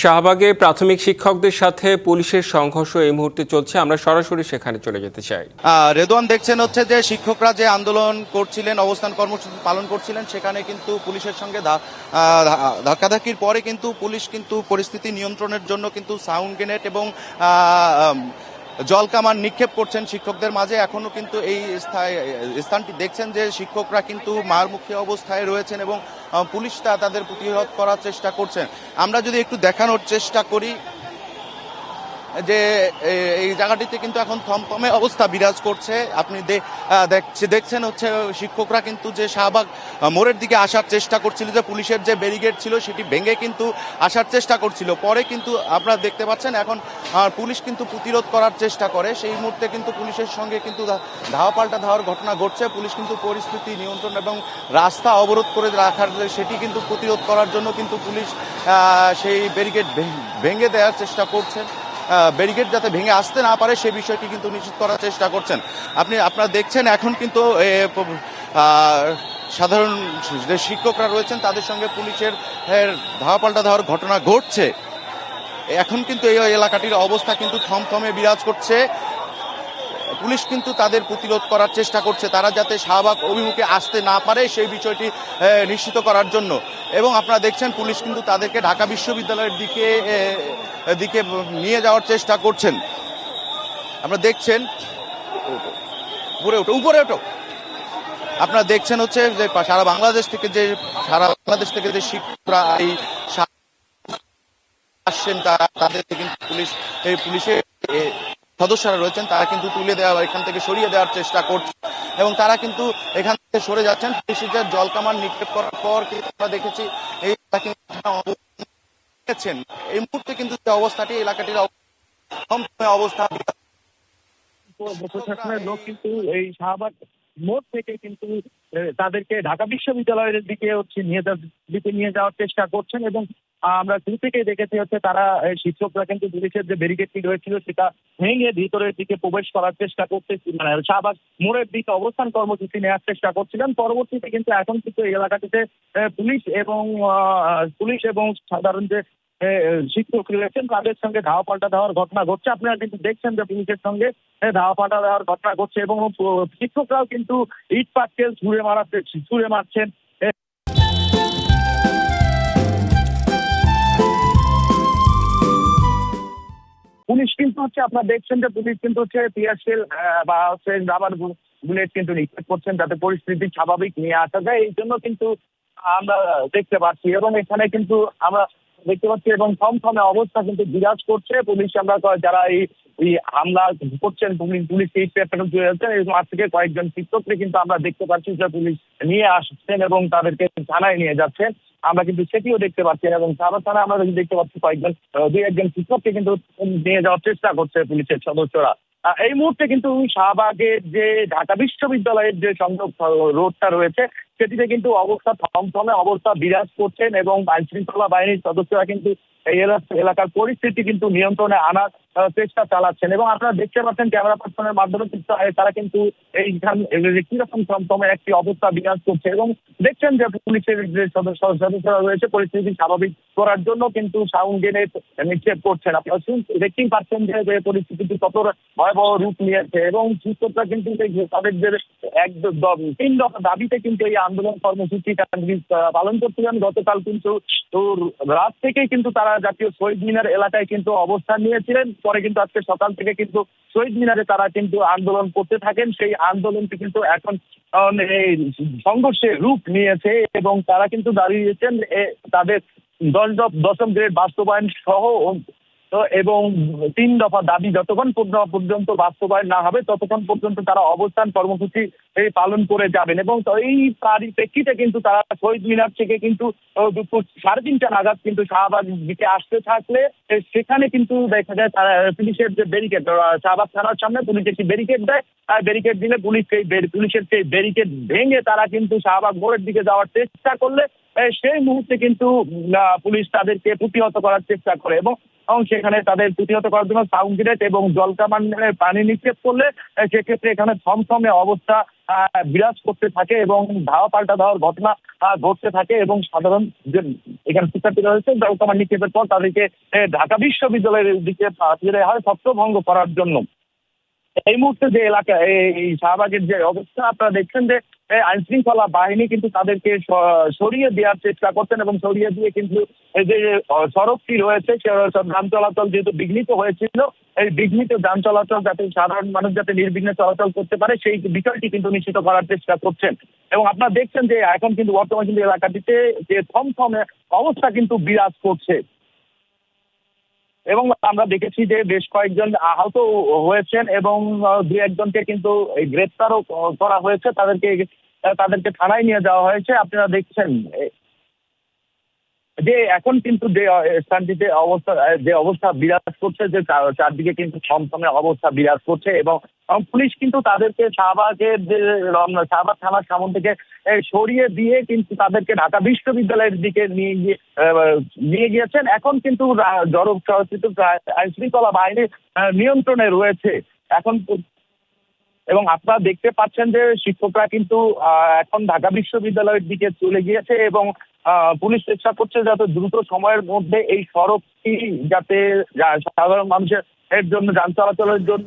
শাহবাগে প্রাথমিক শিক্ষকদের সাথে পুলিশের সংঘর্ষ এই মুহূর্তে চলছে। আমরা সরাসরি সেখানে চলে যেতে চাই। আহ, রেদওয়ান দেখছেন হচ্ছে যে শিক্ষকরা যে আন্দোলন করছিলেন অবস্থান কর্মসূচি পালন করছিলেন সেখানে কিন্তু পুলিশের সঙ্গে ধাক্কাধাক্কির পরে কিন্তু পুলিশ কিন্তু পরিস্থিতি নিয়ন্ত্রণের জন্য কিন্তু সাউন্ড গ্রেনেড এবং জলকামান নিক্ষেপ করছেন শিক্ষকদের মাঝে। এখনও কিন্তু এই স্থানটি দেখছেন যে শিক্ষকরা কিন্তু মারমুখী অবস্থায় রয়েছেন এবং আহ, পুলিশ তা তাদের প্রতিরোধ করার চেষ্টা করছেন। আমরা যদি একটু দেখানোর চেষ্টা করি যে এই জায়গাটিতে কিন্তু এখন থমথমে অবস্থা বিরাজ করছে। আপনি দেখছে- দেখছেন হচ্ছে শিক্ষকরা কিন্তু যে শাহবাগ মোড়ের দিকে আসার চেষ্টা করছিল, যে পুলিশের যে ব্যারিগেড ছিল সেটি ভেঙে কিন্তু আসার চেষ্টা করছিল। পরে কিন্তু আপনারা দেখতে পাচ্ছেন এখন পুলিশ কিন্তু প্রতিরোধ করার চেষ্টা করে। সেই মুহূর্তে কিন্তু পুলিশের সঙ্গে কিন্তু ধাওয়া পাল্টা ধাওয়ার ঘটনা ঘটছে। পুলিশ কিন্তু পরিস্থিতি নিয়ন্ত্রণ এবং রাস্তা অবরোধ করে রাখার সেটি কিন্তু প্রতিরোধ করার জন্য কিন্তু পুলিশ সেই ব্যারিকেড ভেঙে দেওয়ার চেষ্টা করছেন ব্যারিকেড যাতে ভেঙে আসতে না পারে সেই বিষয়টি কিন্তু নিশ্চিত করার চেষ্টা করছেন। আপনি আপনারা দেখছেন এখন কিন্তু সাধারণ যে শিক্ষকরা রয়েছেন তাদের সঙ্গে পুলিশের এর, ধাওয়া পাল্টা ধাওয়ার ঘটনা ঘটছে। এখন কিন্তু এই এলাকাটির অবস্থা কিন্তু থমথমে বিরাজ করছে। পুলিশ কিন্তু তাদের প্রতিরোধ করার চেষ্টা করছে। তারা যাতে শাহবাগ অভিমুখে আসতে না পারে সেই বিষয়টি নিশ্চিত করার জন্য। এবং আপনারা দেখছেন, পুলিশ কিন্তু তাদেরকে ঢাকা বিশ্ববিদ্যালয়ের দিকে দিকে নিয়ে যাওয়ার চেষ্টা করছেন। আমরা দেখছেন, উপরে ওঠো উপরে ওঠো। আপনারা দেখছেন হচ্ছে যে সারা বাংলাদেশ থেকে যে, সারা বাংলাদেশ থেকে যে শিক্ষকরা এই আসছেন তারা তাদেরকে কিন্তু পুলিশ এই পুলিশের সদস্যরা রয়েছেন, তারা কিন্তু তুলে দেওয়া এখান থেকে সরিয়ে দেওয়ার চেষ্টা করছে। এবং তারা কিন্তু এখান থেকে সরে যাচ্ছেন। পুলিশের জলকামান নিক্ষেপ করার পর কিন্তু আমরা দেখেছি এই এই মুহূর্তে কিন্তু যে অবস্থাটি, এলাকাটির অবস্থা প্রশাসনের লোক কিন্তু এই শাহবাগ মোড় থেকে কিন্তু তাদেরকে ঢাকা বিশ্ববিদ্যালয়ের দিকে হচ্ছে নিয়ে যাওয়ার, দিকে নিয়ে যাওয়ার চেষ্টা করছেন এবং আমরা শুরু থেকেই দেখেছি হচ্ছে তারা শিক্ষকরা কিন্তু পুলিশের যে ব্যারিকেডটি রয়েছিল সেটা ভেঙে ভিতরের দিকে প্রবেশ করার চেষ্টা করতে মানে শাহবাগ মোড়ের দিকে অবস্থান কর্মসূচি নেওয়ার চেষ্টা করছিলেন। পরবর্তীতে কিন্তু এখন কিন্তু এই এলাকাটিতে পুলিশ এবং পুলিশ এবং সাধারণ যে শিক্ষক রয়েছেন, তাদের সঙ্গে ধাওয়া পাল্টা দেওয়ার ঘটনা ঘটছে। আপনারা কিন্তু দেখছেন যে পুলিশের সঙ্গে ধাওয়া পাল্টা দেওয়ার ঘটনা ঘটছে এবং শিক্ষকরাও কিন্তু ইট পাটকেল ছুঁড়ে মারাতে, ছুঁড়ে মারছেন। হচ্ছে আপনারা দেখছেন যে পুলিশ কিন্তু হচ্ছে টিয়ারশেল বা হচ্ছে রাবার বুলেট কিন্তু নিক্ষেপ করছেন যাতে পরিস্থিতি স্বাভাবিক নিয়ে আসা যায়। এই জন্য কিন্তু আমরা দেখতে পাচ্ছি এবং এখানে কিন্তু আমরা দেখতে পাচ্ছি এবং থমথমে অবস্থা কিন্তু বিরাজ করছে। পুলিশ আমরা যারা এই হামলা করছেন, পুলিশ এই জুড়ে যাচ্ছেন এবং আজ থেকে কয়েকজন শিক্ষককে কিন্তু আমরা দেখতে পাচ্ছি যে পুলিশ নিয়ে আসছেন এবং তাদেরকে থানায় নিয়ে যাচ্ছেন। আমরা কিন্তু সেটিও দেখতে পাচ্ছি এবং থানায় আমরা কিন্তু দেখতে পাচ্ছি কয়েকজন দুই একজন শিক্ষককে কিন্তু নিয়ে যাওয়ার চেষ্টা করছে পুলিশের সদস্যরা। এই মুহূর্তে কিন্তু শাহবাগের যে ঢাকা বিশ্ববিদ্যালয়ের যে সংযোগ রোডটা রয়েছে, সেটিতে কিন্তু অবস্থা থমথমে অবস্থা বিরাজ করছেন এবং আইন শৃঙ্খলা বাহিনীর সদস্যরা কিন্তু এই এলাকার পরিস্থিতি কিন্তু নিয়ন্ত্রণে আনার চেষ্টা চালাচ্ছেন এবং আপনারা দেখতে পাচ্ছেন ক্যামেরা পার্সনের মাধ্যমে কিন্তু তারা কিন্তু এইখান কীরকম থমথমে একটি অবস্থা বিরাজ করছে এবং দেখছেন যে পুলিশের যে সদস্য, সদস্যরা রয়েছে, পরিস্থিতি স্বাভাবিক করার জন্য কিন্তু সাউন্ড গ্রেনেড নিক্ষেপ করছেন। আপনারা দেখতেই পাচ্ছেন যে যে পরিস্থিতিটি কত ভয়াবহ রূপ নিয়েছে এবং শিক্ষকরা কিন্তু তাদের যে এক তিন দফা দাবিতে কিন্তু এই আন্দোলন কর্মসূচি পালন করছিলেন। গতকাল কিন্তু রাত থেকেই কিন্তু তারা জাতীয় শহীদ মিনার এলাকায় কিন্তু অবস্থান নিয়েছিলেন। পরে কিন্তু আজকে সকাল থেকে কিন্তু শহীদ মিনারে তারা কিন্তু আন্দোলন করতে থাকেন। সেই আন্দোলনটি কিন্তু এখন সংঘর্ষে রূপ নিয়েছে এবং তারা কিন্তু দাঁড়িয়েছেন তাদের দশ দশম গ্রেড বাস্তবায়ন সহ এবং তিন দফা দাবি, যতক্ষণ পর্য- পর্যন্ত বাস্তবায়ন না হবে, ততক্ষণ পর্যন্ত তারা অবস্থান কর্মসূচি পালন করে যাবেন। এবং এই পরিপ্রেক্ষিতে কিন্তু তারা শহীদ মিনার থেকে কিন্তু দুপুর সাড়ে তিনটা নাগাদ কিন্তু শাহবাগ দিকে আসতে থাকলে সেখানে কিন্তু দেখা যায় তারা পুলিশের যে ব্যারিকেড শাহবাগ থানার সামনে পুলিশ একটি ব্যারিকেড দেয়। আর ব্যারিকেড দিলে পুলিশ সেই পুলিশের সেই ব্যারিকেড ভেঙে তারা কিন্তু শাহবাগ মোড়ের দিকে যাওয়ার চেষ্টা করলে সেই মুহূর্তে কিন্তু পুলিশ তাদেরকে প্রতিহত করার চেষ্টা করে এবং সেখানে তাদের প্রতিহত করার জন্য সাউন্ড গ্রেড এবং জলকামানের পানি নিক্ষেপ করলে সেক্ষেত্রে এখানে থমথমে অবস্থা বিরাজ করতে থাকে এবং ধাওয়া পাল্টা ধাওয়ার ঘটনা ঘটতে থাকে এবং সাধারণ যে, এখানে শিক্ষার্থীরা রয়েছে জলকামান নিক্ষেপের পর তাদেরকে ঢাকা বিশ্ববিদ্যালয়ের দিকে দেওয়া হয়, ছত্রভঙ্গ করার জন্য। এই মুহূর্তে যে এলাকা, এই- শাহবাগের যে অবস্থা, আপনারা দেখছেন যে আইন শৃঙ্খলা বাহিনী কিন্তু তাদেরকে সরিয়ে দেওয়ার চেষ্টা করছেন এবং সরিয়ে দিয়ে কিন্তু এই যে সড়কটি রয়েছে যান চলাচল যেহেতু বিঘ্নিত হয়েছিল, এই বিঘ্নিত যান চলাচল যাতে সাধারণ মানুষ যাতে নির্বিঘ্নে চলাচল করতে পারে, সেই বিষয়টি কিন্তু নিশ্চিত করার চেষ্টা করছেন। এবং আপনারা দেখছেন যে, এখন কিন্তু বর্তমান কিন্তু এলাকাটিতে যে থমথমে অবস্থা কিন্তু বিরাজ করছে। এবং আমরা দেখেছি যে বেশ কয়েকজন আহত হয়েছেন এবং দু একজনকে কিন্তু গ্রেপ্তারও করা হয়েছে। তাদেরকে তাদেরকে থানায় নিয়ে যাওয়া হয়েছে। আপনারা দেখছেন যে এখন কিন্তু যে স্থানটিতে অবস্থা যে অবস্থা বিরাজ করছে যে চারদিকে কিন্তু থমথমে অবস্থা বিরাজ করছে এবং পুলিশ কিন্তু তাদেরকে শাহবাগের যে শাহবাগ থানার সামন থেকে সরিয়ে দিয়ে কিন্তু তাদেরকে ঢাকা বিশ্ববিদ্যালয়ের দিকে নিয়ে গিয়ে নিয়ে গিয়েছেন। এখন কিন্তু রা- জড় সচিত আইন শৃঙ্খলা বাহিনী আহ, নিয়ন্ত্রণে রয়েছে। এখন এবং আপনারা দেখতে পাচ্ছেন যে শিক্ষকরা কিন্তু এখন ঢাকা বিশ্ববিদ্যালয়ের দিকে চলে গিয়েছে এবং পুলিশ চেষ্টা করছে যাতে দ্রুত সময়ের মধ্যে এই সড়কটি যাতে সাধারণ মানুষের জন্য যান চলাচলের জন্য